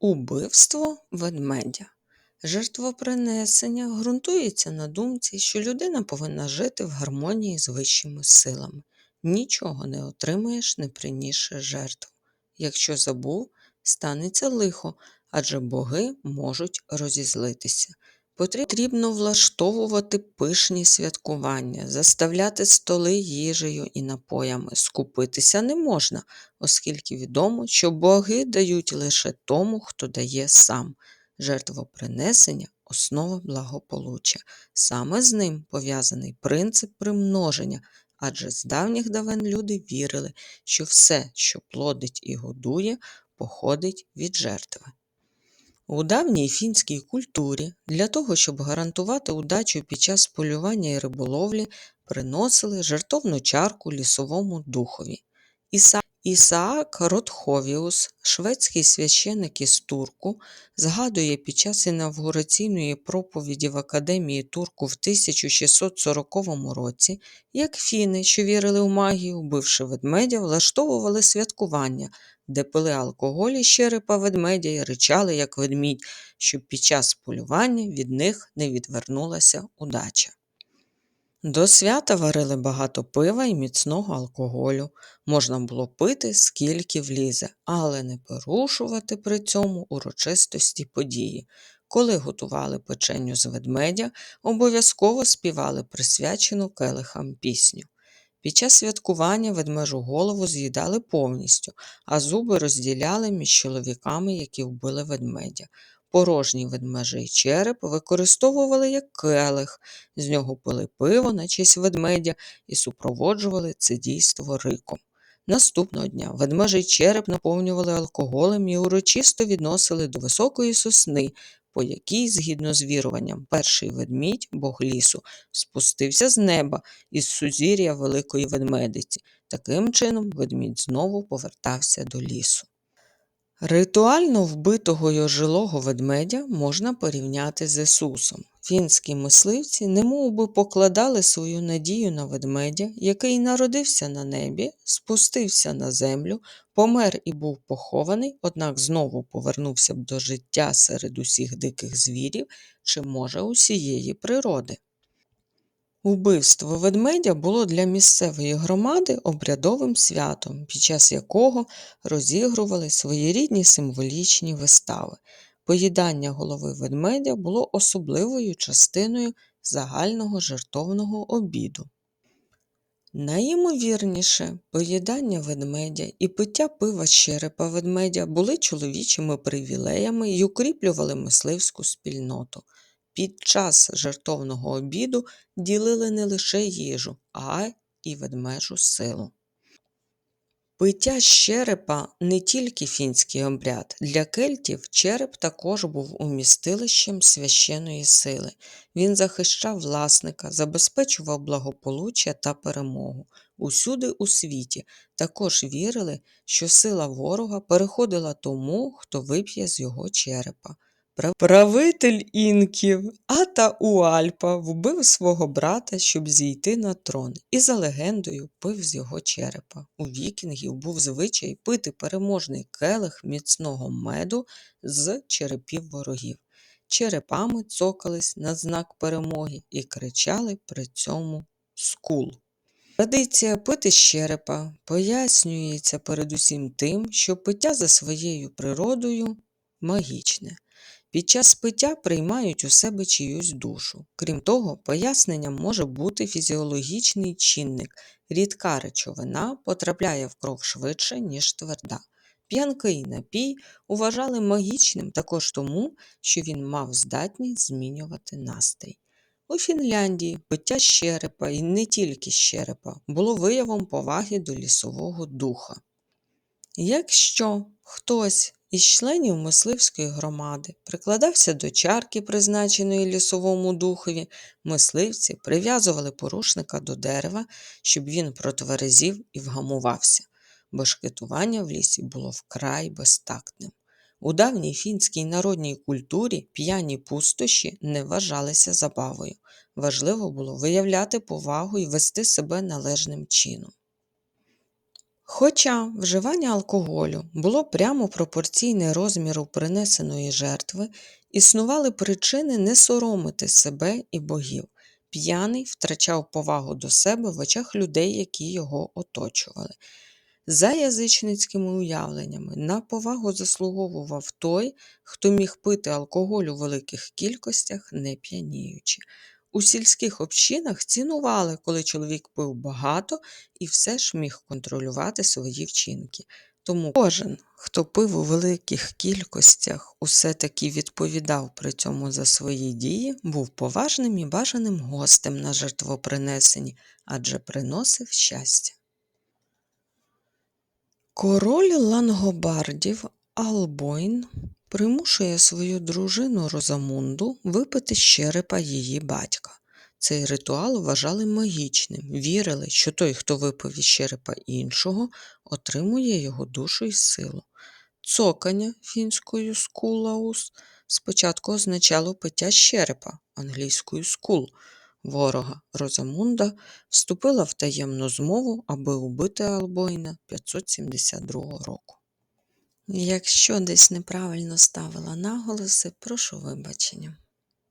Убивство ведмедя. Жертвопринесення ґрунтується на думці, що людина повинна жити в гармонії з вищими силами. Нічого не отримаєш, не принісши жертву. Якщо забув, станеться лихо, адже боги можуть розізлитися. Потрібно влаштовувати пишні святкування, заставляти столи їжею і напоями. Скупитися не можна, оскільки відомо, що боги дають лише тому, хто дає сам. Жертвопринесення основа благополуччя. Саме з ним пов'язаний принцип примноження, адже з давніх давен люди вірили, що все, що плодить і годує, походить від жертви. У давній фінській культурі для того, щоб гарантувати удачу під час полювання і риболовлі, приносили жертовну чарку лісовому духові. Іса... Ісаак Ротховіус, шведський священик із Турку, згадує під час інавгураційної проповіді в Академії Турку в 1640 році, як фіни, що вірили у магію, вбивши ведмедя, влаштовували святкування, де пили алкоголь із черепа ведмедя і ричали, як ведмідь, щоб під час полювання від них не відвернулася удача. До свята варили багато пива і міцного алкоголю. Можна було пити, скільки влізе, але не порушувати при цьому урочистості події. Коли готували печеню з ведмедя, обов'язково співали присвячену келихам пісню. Під час святкування ведмежу голову з'їдали повністю, а зуби розділяли між чоловіками, які вбили ведмедя. Порожній ведмежий череп використовували як келих, з нього пили пиво на честь ведмедя і супроводжували це дійство риком. Наступного дня ведмежий череп наповнювали алкоголем і урочисто відносили до високої сосни, по якій, згідно з віруванням, перший ведмідь, бог лісу, спустився з неба із сузір'я Великої ведмедиці. Таким чином ведмідь знову повертався до лісу. Ритуально вбитого й ожилого ведмедя можна порівняти з Ісусом. Фінські мисливці немов би покладали свою надію на ведмедя, який народився на небі, спустився на землю, помер і був похований, однак знову повернувся б до життя серед усіх диких звірів чи, може, усієї природи. Убивство ведмедя було для місцевої громади обрядовим святом, під час якого розігрували своєрідні символічні вистави. Поїдання голови ведмедя було особливою частиною загального жертовного обіду. Найімовірніше, поїдання ведмедя і пиття пива черепа ведмедя були чоловічими привілеями і укріплювали мисливську спільноту. Під час жертовного обіду ділили не лише їжу, а й ведмежу силу. Пиття з черепа не тільки фінський обряд. Для кельтів череп також був умістилищем священої сили. Він захищав власника, забезпечував благополуччя та перемогу. Усюди у світі також вірили, що сила ворога переходила тому, хто вип'є з його черепа. Правитель інків Атауальпа вбив свого брата, щоб зійти на трон, і за легендою пив з його черепа. У вікінгів був звичай пити переможний келих міцного меду з черепів ворогів. Черепами цокались на знак перемоги і кричали при цьому скул. Традиція пити з черепа пояснюється передусім тим, що пиття за своєю природою магічне. Під час пиття приймають у себе чиюсь душу. Крім того, поясненням може бути фізіологічний чинник. Рідка речовина потрапляє в кров швидше, ніж тверда. П'янкий напій вважали магічним також тому, що він мав здатність змінювати настрій. У Фінляндії пиття щерепа і не тільки щерепа було виявом поваги до лісового духа. Якщо хтось із членів мисливської громади прикладався до чарки, призначеної лісовому духові, мисливці прив'язували порушника до дерева, щоб він протверезів і вгамувався, бо шкетування в лісі було вкрай безтактним. У давній фінській народній культурі п'яні пустощі не вважалися забавою. Важливо було виявляти повагу і вести себе належним чином. Хоча вживання алкоголю було прямо пропорційне розміру принесеної жертви, існували причини не соромити себе і богів. П'яний втрачав повагу до себе в очах людей, які його оточували. За язичницькими уявленнями, на повагу заслуговував той, хто міг пити алкоголь у великих кількостях, не п'яніючи. У сільських общинах цінували, коли чоловік пив багато і все ж міг контролювати свої вчинки. Тому кожен, хто пив у великих кількостях, усе таки відповідав при цьому за свої дії, був поважним і бажаним гостем на жертвопринесенні, адже приносив щастя. Король лангобардів Албойн примушує свою дружину Розамунду випити з черепа її батька. Цей ритуал вважали магічним, вірили, що той, хто випив із черепа іншого, отримує його душу і силу. Цокання фінською скулаус спочатку означало пиття з черепа англійською скул. Ворога Розамунда вступила в таємну змову, аби убити Албойна 572 року. Якщо десь неправильно ставила наголоси, прошу вибачення.